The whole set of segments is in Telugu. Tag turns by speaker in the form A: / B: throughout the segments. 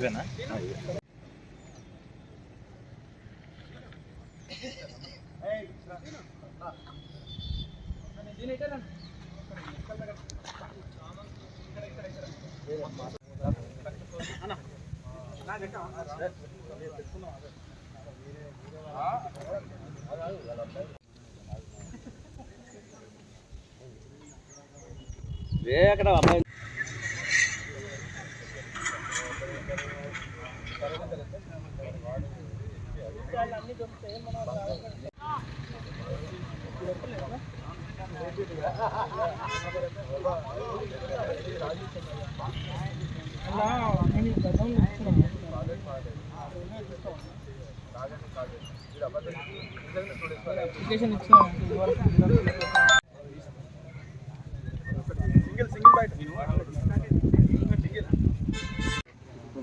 A: అదేనా
B: అక్కడ అమ్మాయి అప్లికేషన్ ఇచ్చిన సింగిల్ సింగిల్ బైట్ సింగిల్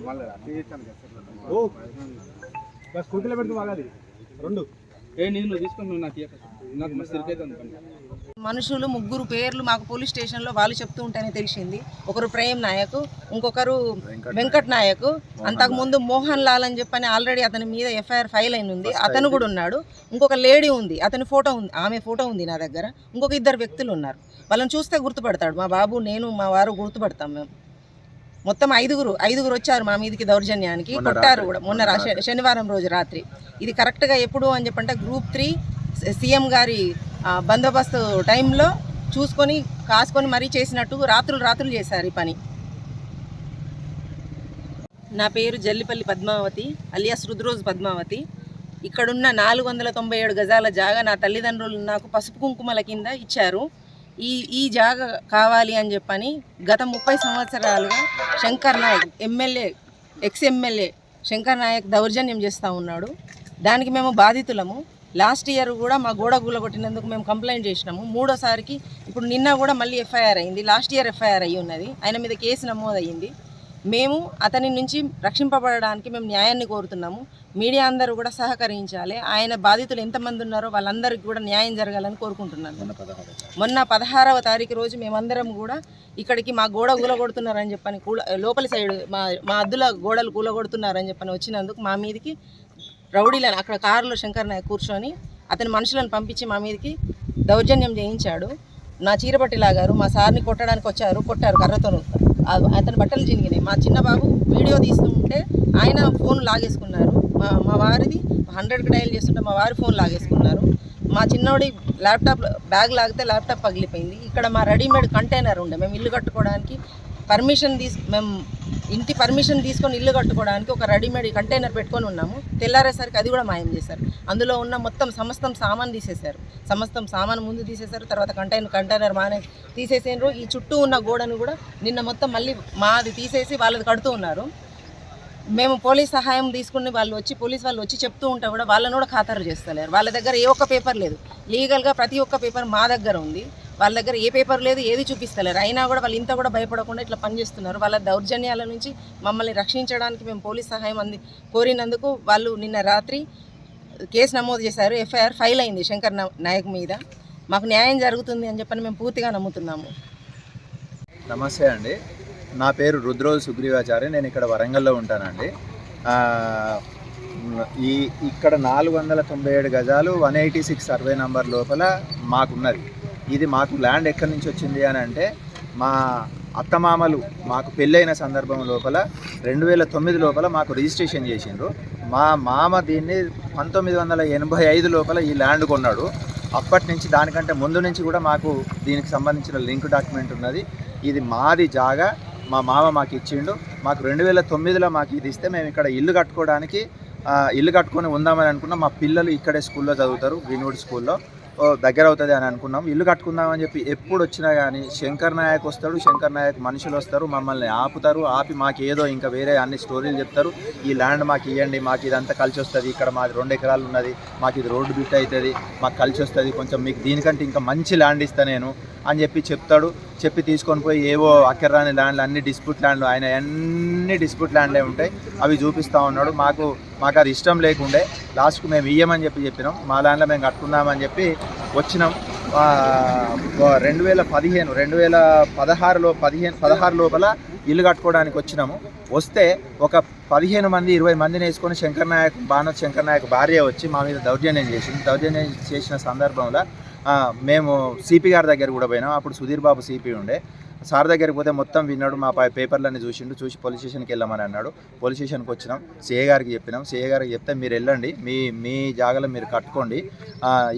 B: మళ్ళీ అప్లికేషన్ ఓ పెడుతూ వాగాలి రెండు. ఏ తీసుకొని నాకు. నాకు మస్తు అనుకోండి
C: మనుషులు ముగ్గురు పేర్లు మాకు పోలీస్ స్టేషన్లో వాళ్ళు చెప్తూ ఉంటేనే తెలిసింది. ఒకరు ప్రేమ్ నాయక్ ఇంకొకరు వెంకట్ నాయక్. అంతకుముందు మోహన్ లాల్ అని చెప్పని ఆల్రెడీ అతని మీద ఎఫ్ఐఆర్ ఫైల్ అయిన ఉంది. అతను కూడా ఉన్నాడు. ఇంకొక లేడీ ఉంది. అతని ఫోటో ఉంది. ఆమె ఫోటో ఉంది నా దగ్గర. ఇంకొక ఇద్దరు వ్యక్తులు ఉన్నారు. వాళ్ళని చూస్తే గుర్తుపడతాడు. మా బాబు నేను మా వారు గుర్తుపడతాం మేము. మొత్తం ఐదుగురు ఐదుగురు వచ్చారు మా మీదకి దౌర్జన్యానికి కొట్టారు కూడా మొన్న శనివారం రోజు రాత్రి. ఇది కరెక్ట్గా ఎప్పుడు అని చెప్పంటే గ్రూప్ త్రీ సీఎం గారి బందోబస్తు టైంలో చూసుకొని కాసుకొని మరీ చేసినట్టు రాత్రులు రాత్రులు చేశారు ఈ పని. నా పేరు జల్లిపల్లి పద్మావతి అలియాస్ రుద్రోజ్ పద్మావతి. ఇక్కడున్న నాలుగు వందల తొంభై ఏడు గజాల జాగా నా తల్లిదండ్రులు నాకు పసుపు కుంకుమల కింద ఇచ్చారు. ఈ ఈ జాగా కావాలి అని చెప్పని గత ముప్పై సంవత్సరాలుగా Shankar Nayak MLA ex MLA Shankar Nayak దౌర్జన్యం చేస్తూ ఉన్నాడు. దానికి మేము బాధితులము. లాస్ట్ ఇయర్ కూడా మా గోడ కూలగొట్టినందుకు మేము కంప్లైంట్ చేసినాము. మూడోసారికి ఇప్పుడు నిన్న కూడా మళ్ళీ ఎఫ్ఐఆర్ అయింది. లాస్ట్ ఇయర్ ఎఫ్ఐఆర్ అయ్యి ఉన్నది. ఆయన మీద కేసు నమోదయ్యింది. మేము అతని నుంచి రక్షింపబడడానికి మేము న్యాయాన్ని కోరుతున్నాము. మీడియా అందరూ కూడా సహకరించాలి. ఆయన బాధితులు ఎంతమంది ఉన్నారో వాళ్ళందరికీ కూడా న్యాయం జరగాలని కోరుకుంటున్నాను. మొన్న పదహారవ తారీఖు. రోజు మేమందరం కూడా ఇక్కడికి మా గోడ కూలగొడుతున్నారని చెప్పని కూల లోపలి సైడ్ మా మా అద్దుల గోడలు కూలగొడుతున్నారని చెప్పని వచ్చినందుకు మా మీదకి రౌడీలను అక్కడ కారులో శంకర్ నాయక్ కూర్చొని అతని మనుషులను పంపించి మా మీదకి దౌర్జన్యం చేయించాడు. నా చీరబట్టి లాగారు మా సార్ని కొట్టడానికి వచ్చారు కొట్టారు కర్రతోను. ఆ- అతని బట్టలు చినిగినాయి. మా చిన్న బాబు వీడియో తీస్తుంటే ఆయన ఫోన్ లాగేసుకున్నారు. మా మా వారిది హండ్రెడ్కి డయల్ చేస్తుంటే మా వారి ఫోన్ లాగేసుకున్నారు. మా చిన్నోడి ల్యాప్టాప్ బ్యాగ్ లాగితే ల్యాప్టాప్ పగిలిపోయింది. ఇక్కడ మా రెడీమేడ్ కంటైనర్ ఉండే. మేము ఇల్లు కట్టుకోవడానికి పర్మిషన్ తీసు మేము ఇంటి పర్మిషన్ తీసుకొని ఇల్లు కట్టుకోవడానికి ఒక రెడీమేడ్ కంటైనర్ పెట్టుకొని ఉన్నాము. తెల్లారేసరికి అది కూడా మాయం చేశారు. అందులో ఉన్న మొత్తం సమస్తం సామాన్ తీసేశారు. సమస్తం సామాన్ ముందు తీసేశారు తర్వాత కంటైనర్ కంటైనర్ మానే తీసేసారు ఈ చుట్టూ ఉన్న గోడను కూడా నిన్న మొత్తం మళ్ళీ మాది తీసేసి వాళ్ళది కడుతూ ఉన్నారు. మేము పోలీస్ సహాయం తీసుకుని వాళ్ళు వచ్చి పోలీస్ వాళ్ళు వచ్చి చెప్తూ ఉంటే కూడా వాళ్ళని కూడా ఖాతరు చేస్తలేరు. వాళ్ళ దగ్గర ఏ ఒక్క పేపర్ లేదు. లీగల్గా ప్రతి ఒక్క పేపర్ మా దగ్గర ఉంది. వాళ్ళ దగ్గర ఏ పేపర్ లేదు ఏది చూపిస్తలేరు. అయినా కూడా వాళ్ళు ఇంత కూడా భయపడకుండా ఇట్లా పనిచేస్తున్నారు వాళ్ళ దౌర్జన్యాల నుంచి మమ్మల్ని రక్షించడానికి మేము పోలీస్ సహాయం అంది కోరినందుకు వాళ్ళు నిన్న రాత్రి కేసు నమోదు చేశారు. ఎఫ్ఐఆర్ ఫైల్ అయింది శంకర్ నాయక్ మీద. మాకు న్యాయం జరుగుతుంది అని చెప్పని మేము పూర్తిగా నమ్ముతున్నాము.
D: నమస్తే అండి. నా పేరు రుద్రోజు సుగ్రీవాచార్య. నేను ఇక్కడ వరంగల్లో ఉంటానండి. ఈ ఇక్కడ నాలుగు వందల తొంభై ఏడు గజాలు one eighty six survey number లోపల మాకున్నది. ఇది మాకు ల్యాండ్ ఎక్కడి నుంచి వచ్చింది అని అంటే మా అత్తమామలు మాకు పెళ్ళైన సందర్భం లోపల రెండు వేల తొమ్మిది లోపల మాకు రిజిస్ట్రేషన్ చేసిండ్రు. మా మామ దీన్ని పంతొమ్మిది వందల ఎనభై ఐదు లోపల ఈ ల్యాండ్ కొన్నాడు. అప్పటి నుంచి దానికంటే ముందు నుంచి కూడా మాకు దీనికి సంబంధించిన లింక్ డాక్యుమెంట్ ఉన్నది. ఇది మాది జాగా మా మామ మాకు ఇచ్చిండు. మాకు రెండు వేల తొమ్మిదిలో మాకు ఇది ఇస్తే మేము ఇక్కడ ఇల్లు కట్టుకోవడానికి ఇల్లు కట్టుకొని ఉందామని అనుకున్నాం. మా పిల్లలు ఇక్కడే స్కూల్లో చదువుతారు గ్రీన్వుడ్ స్కూల్లో. దగ్గర అవుతుంది అని అనుకున్నాం. ఇల్లు కట్టుకుందామని చెప్పి ఎప్పుడు వచ్చినా కానీ శంకర్ నాయక్ వస్తాడు శంకర్ నాయక్ మనుషులు వస్తారు మమ్మల్ని ఆపుతారు ఆపి మాకు ఏదో ఇంకా వేరే అన్ని స్టోరీలు చెప్తారు. ఈ ల్యాండ్ మాకు ఇవ్వండి మాకు ఇదంతా కలిసి వస్తుంది ఇక్కడ మాది రెండు ఎకరాలు ఉన్నది మాకు ఇది రోడ్డు బిట్ అవుతుంది మాకు కలిసి వస్తుంది కొంచెం మీకు దీనికంటే ఇంకా మంచి ల్యాండ్ ఇస్తా నేను. అని చెప్పి చెప్తాడు. చెప్పి తీసుకొని పోయి ఏవో అక్కర్రాని ల్యాండ్లు అన్ని డిస్ప్యూట్ ల్యాండ్లు ఆయన అన్ని డిస్ప్యూట్ ల్యాండ్లే ఉంటాయి. అవి చూపిస్తూ ఉన్నాడు. మాకు మాకు అది ఇష్టం లేకుండే లాస్ట్కు మేము ఇయ్యమని చెప్పి చెప్పినాం. మా ల్యాండ్లో మేము కట్టుకుందామని చెప్పి వచ్చినాం. రెండు వేల పదిహేను రెండు వేల పదహారులో పదిహేను పదహారు లోపల ఇల్లు కట్టుకోవడానికి వచ్చినాము. వస్తే ఒక పదిహేను మంది ఇరవై మందిని వేసుకొని శంకర్ నాయక్ భానత్ శంకర్ నాయక్ భార్య వచ్చి మా మీద దౌర్జన్యం చేసింది. దౌర్జన్యం చేసిన సందర్భంలో మేము సిపి గారి దగ్గర కూడా పోయినాం. అప్పుడు సుధీర్ బాబు సిపి ఉండే. సార్ దగ్గరికి పోతే మొత్తం విన్నాడు మా పై పేపర్లన్నీ చూసిండు చూసి పోలీస్ స్టేషన్కి వెళ్ళమని అన్నాడు. పోలీస్ స్టేషన్కి వచ్చినాం. సిఏ గారికి చెప్పినాం. సిఏ గారికి చెప్తే మీరు వెళ్ళండి మీ మీ జాగాలో మీరు కట్టుకోండి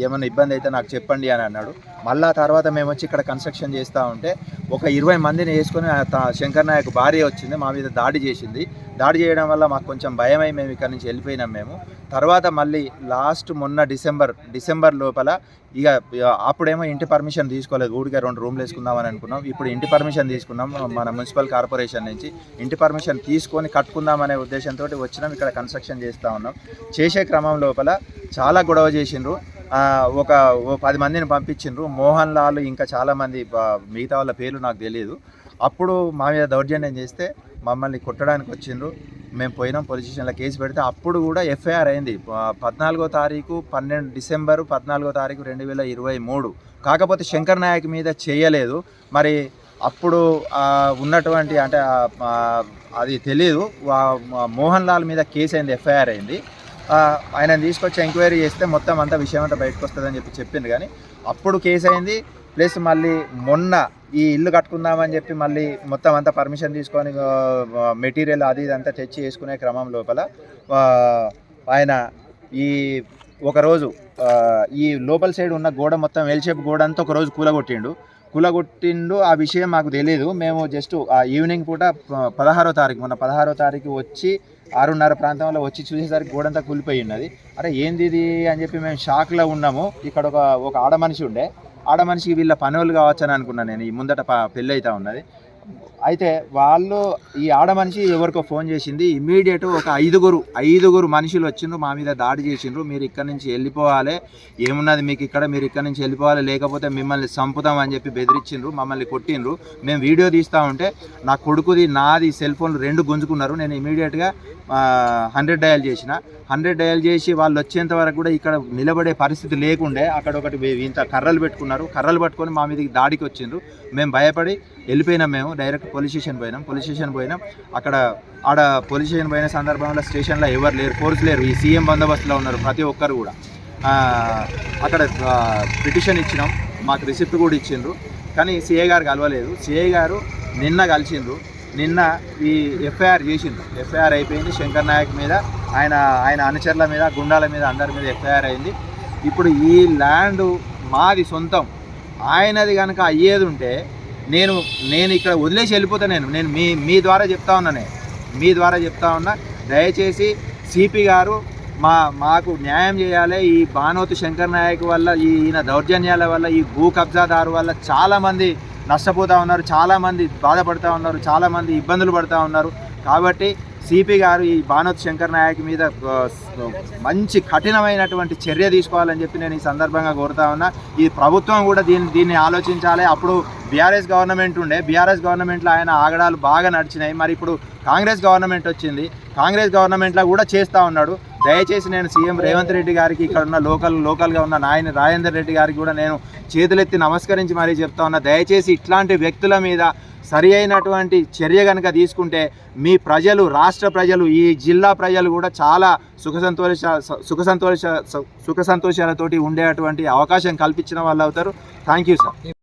D: ఏమైనా ఇబ్బంది అయితే నాకు చెప్పండి అని అన్నాడు. మళ్ళా తర్వాత మేము వచ్చి ఇక్కడ కన్స్ట్రక్షన్ చేస్తూ ఉంటే ఒక ఇరవై మందిని వేసుకొని శంకర్ నాయక్ భార్య వచ్చింది మా మీద దాడి చేసింది. దాడి చేయడం వల్ల మాకు కొంచెం భయమై మేము ఇక్కడ నుంచి వెళ్ళిపోయినాం మేము. తర్వాత మళ్ళీ లాస్ట్ మొన్న డిసెంబర్ డిసెంబర్ లోపల ఇక ఇక అప్పుడేమో ఇంటి పర్మిషన్ తీసుకోలేదు. ఊరికే రెండు రూమ్లు వేసుకుందామని అనుకున్నాం. ఇప్పుడు ఇంటి పర్మిషన్ తీసుకున్నాం. మన మున్సిపల్ కార్పొరేషన్ నుంచి ఇంటి పర్మిషన్ తీసుకొని కట్టుకుందామనే ఉద్దేశంతో వచ్చినాం. ఇక్కడ కన్స్ట్రక్షన్ చేస్తూ ఉన్నాం. చేసే క్రమం లోపల చాలా గొడవ చేసిండ్రు. ఒక పది మందిని పంపించిండ్రు. మోహన్ లాల్ ఇంకా చాలామంది మిగతా వాళ్ళ పేర్లు నాకు తెలియదు అప్పుడు మా మీద దౌర్జన్యం చేస్తే మమ్మల్ని కొట్టడానికి వచ్చిండ్రు. మేము పోయినాం పోలీస్ స్టేషన్లో కేసు పెడితే అప్పుడు కూడా ఎఫ్ఐఆర్ అయింది. పద్నాలుగో తారీఖు పన్నెండు డిసెంబరు పద్నాలుగో తారీఖు రెండు వేల ఇరవై మూడు. కాకపోతే శంకర్ నాయక్ మీద చేయలేదు. మరి అప్పుడు ఉన్నటువంటి అంటే అది తెలియదు వా- మోహన్ లాల్ మీద కేసు అయింది ఎఫ్ఐఆర్ అయింది. ఆయన తీసుకొచ్చి ఎంక్వైరీ చేస్తే మొత్తం అంతా విషయం అంతా బయటకు వస్తుందని చెప్పి చెప్పింది కానీ అప్పుడు కేసు అయింది. ప్లస్ మళ్ళీ మొన్న ఈ ఇల్లు కట్టుకుందామని చెప్పి మళ్ళీ మొత్తం అంతా పర్మిషన్ తీసుకొని మెటీరియల్ అది ఇదంతా తెచ్చి వేసుకునే క్రమం లోపల ఆయన ఈ ఒకరోజు ఈ లోపల సైడ్ ఉన్న గోడ మొత్తం ఎల్ గోడ అంతా ఒకరోజు కూలగొట్టిండు. కూలగొట్టిండు ఆ విషయం మాకు తెలియదు మేము జస్ట్ ఆ ఈవినింగ్ పూట పదహారో తారీఖు మొన్న పదహారో తారీఖు వచ్చి ఆరున్నర ప్రాంతంలో వచ్చి చూసేసరికి గోడంతా కూలిపోయి ఉన్నది. అరే ఏంది ఇది అని చెప్పి మేము షాక్లో ఉన్నాము. ఇక్కడ ఒక ఒక ఆడ మనిషి ఉండే. ఆడ మనిషికి వీళ్ళ పనులు కావచ్చు అని అనుకున్నాను నేను. ఈ ముందట పెళ్ళి అవుతా ఉన్నది. అయితే వాళ్ళు ఈ ఆడ మనిషి ఎవరికో ఫోన్ చేసింది ఇమీడియట్ ఒక ఐదుగురు ఐదుగురు మనుషులు వచ్చిండ్రు మా మీద దాడి చేసిండ్రు మీరు ఇక్కడ నుంచి వెళ్ళిపోవాలి. ఏమున్నది మీకు ఇక్కడ మీరు ఇక్కడ నుంచి వెళ్ళిపోవాలి. లేకపోతే మిమ్మల్ని చంపుతాం అని చెప్పి బెదిరించిండ్రు మమ్మల్ని కొట్టిండ్రు. మేము వీడియో తీస్తూ ఉంటే నా కొడుకుది నాది సెల్ ఫోన్ రెండు గుంజుకున్నారు. నేను ఇమీడియట్గా హండ్రెడ్ డయల్ చేసిన. హండ్రెడ్ డయల్ చేసి వాళ్ళు వచ్చేంత వరకు కూడా ఇక్కడ నిలబడే పరిస్థితి లేకుండే అక్కడ ఒకటి ఇంత కర్రలు పెట్టుకున్నారు. కర్రలు పట్టుకొని మా మీదకి దాడికి వచ్చిండ్రు. మేము భయపడి వెళ్ళిపోయినాం మేము. డైరెక్ట్ పోలీస్ స్టేషన్ పోయినాం. పోలీస్ స్టేషన్ పోయినాం. అక్కడ ఆడ పోలీస్ స్టేషన్ పోయిన సందర్భంలో స్టేషన్లో ఎవరు లేరు ఫోర్స్ లేరు. ఈ సీఎం బందోబస్తులో ఉన్నారు ప్రతి ఒక్కరు కూడా. అక్కడ పిటిషన్ ఇచ్చినాం. మాకు రిసిప్ట్ కూడా ఇచ్చిండ్రు. కానీ సిఐ గారు కలవలేదు. సిఐ గారు నిన్న కలిసిండ్రు. నిన్న ఈ ఎఫ్ఐఆర్ చేసిండ్రు ఎఫ్ఐఆర్ అయిపోయింది శంకర్ నాయక్ మీద ఆయన ఆయన అనుచరుల మీద గుండాల మీద అందరి మీద ఎఫ్ఐఆర్ అయింది. ఇప్పుడు ఈ ల్యాండ్ మాది సొంతం. ఆయనది కనుక అయ్యేది ఉంటే నేను నేను ఇక్కడ వదిలేసి వెళ్ళిపోతా నేను. నేను మీ మీ ద్వారా చెప్తా ఉన్నానే మీ ద్వారా చెప్తా ఉన్నా. దయచేసి సిపి గారు మా మాకు న్యాయం చేయాలి. ఈ బానోతు శంకర్ నాయక్ వల్ల ఈ ఈయన దౌర్జన్యాల వల్ల ఈ భూ కబ్జాదారు వల్ల చాలామంది నష్టపోతూ ఉన్నారు చాలామంది బాధపడుతూ ఉన్నారు చాలామంది ఇబ్బందులు పడుతూ ఉన్నారు. కాబట్టి సిపి గారు ఈ భానోత్ శంకర్ నాయక్ మీద మంచి కఠినమైనటువంటి చర్య తీసుకోవాలని చెప్పి నేను ఈ సందర్భంగా కోరుతా ఉన్నా. ఈ ప్రభుత్వం కూడా దీన్ని దీన్ని ఆలోచించాలి. అప్పుడు బీఆర్ఎస్ గవర్నమెంట్ ఉండే. బీఆర్ఎస్ గవర్నమెంట్లో ఆయన ఆగడాలు బాగా నడిచినాయి. మరి ఇప్పుడు కాంగ్రెస్ గవర్నమెంట్ వచ్చింది. కాంగ్రెస్ గవర్నమెంట్లో కూడా చేస్తూ ఉన్నాడు. దయచేసి నేను సీఎం రేవంత్ రెడ్డి గారికి ఇక్కడ ఉన్న లోకల్ లోకల్గా ఉన్న నాయన రాజేందర్ రెడ్డి గారికి కూడా నేను చేతులెత్తి నమస్కరించి మరీ చెప్తా ఉన్నా. దయచేసి ఇట్లాంటి వ్యక్తుల మీద సరి అయినటువంటి చర్య కనుక తీసుకుంటే మీ ప్రజలు రాష్ట్ర ప్రజలు ఈ జిల్లా ప్రజలు కూడా చాలా సుఖ సంతోష సుఖ సంతోష సుఖ సంతోషాలతోటి ఉండేటువంటి అవకాశం కల్పించిన వాళ్ళు అవుతారు. Thank you sir